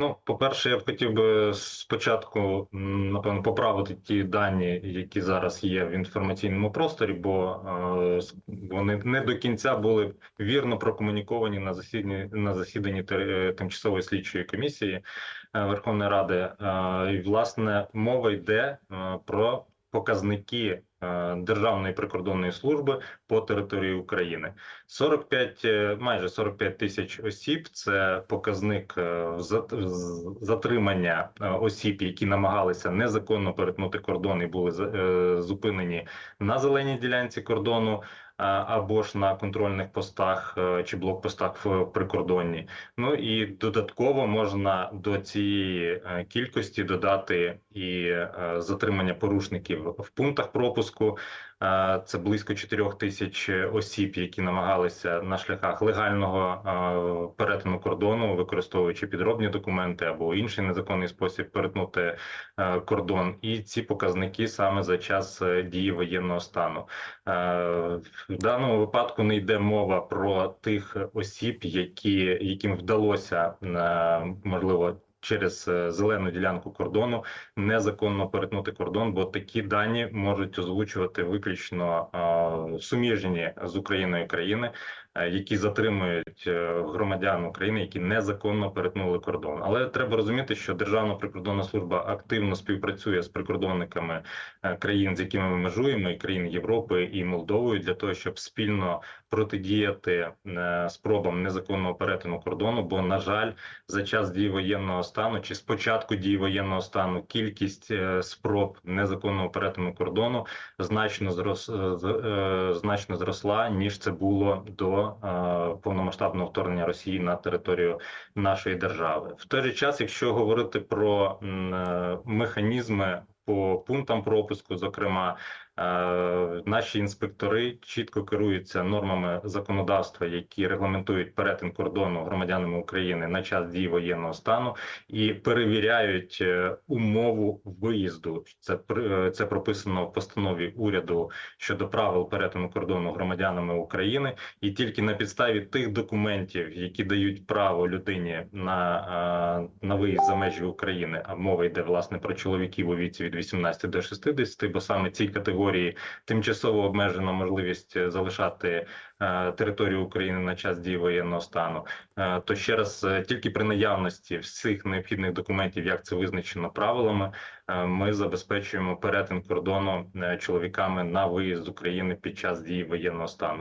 Ну, по-перше, я б хотів би спочатку напевно поправити ті дані, які зараз є в інформаційному просторі, бо е, вони не до кінця були вірно прокомуніковані на засіданні на засіданні е, тимчасової слідчої комісії е, Верховної Ради. І власне мова йде про показники Державної прикордонної служби по території України. 45, е, майже 45 тисяч осіб. Це показник е, затримання е, осіб, які намагалися незаконно перетнути кордон і були е, зупинені на зеленій ділянці кордону. Або ж на контрольних постах е, чи блокпостах в прикордонні. Ну і додатково можна до цієї е, кількості додати і е, затримання порушників в пунктах пропуску. Е, Це близько 4 тисяч осіб, які намагалися на шляхах легального перетину кордону, використовуючи підробні документи або інший незаконний спосіб перетнути кордон. І ці показники саме за час е, дії воєнного стану. В даному випадку не йде мова про тих осіб, які яким вдалося е, можливо. Через е, зелену ділянку кордону незаконно перетнути кордон, бо такі дані можуть озвучувати виключно суміжні з Україною країни, які затримують е, громадян України, які незаконно перетнули кордон. Але треба розуміти, що Державна прикордонна служба активно співпрацює з прикордонниками е, країн, з якими ми межуємо, і країн Європи і Молдовою, для того, щоб спільно протидіяти е, спробам незаконного перетину кордону. Бо на жаль, за час дії воєнного стану чи з початку дії воєнного стану кількість е, спроб незаконного перетину кордону значно зрос е, е, значно зросла ніж це було до е, повномасштабного вторгнення Росії на територію нашої держави. В той же час, якщо говорити про е, механізми по пунктам пропуску, зокрема. Е, Наші інспектори чітко керуються нормами законодавства, які регламентують перетин кордону громадянами України на час дії воєнного стану, і перевіряють е, умову виїзду. Це е, це прописано в постанові уряду щодо правил перетину кордону громадянами України, і тільки на підставі тих документів, які дають право людині на, на виїзд за межі України, а мова йде власне про чоловіків у віці від 18 до 60, бо саме ці категорії тимчасово обмежена можливість е, залишати е, територію України на час дії воєнного стану. Е, То ще раз, тільки при наявності всіх необхідних документів, як це визначено правилами, ми забезпечуємо перетин кордону чоловіками на виїзд України під час дії воєнного стану.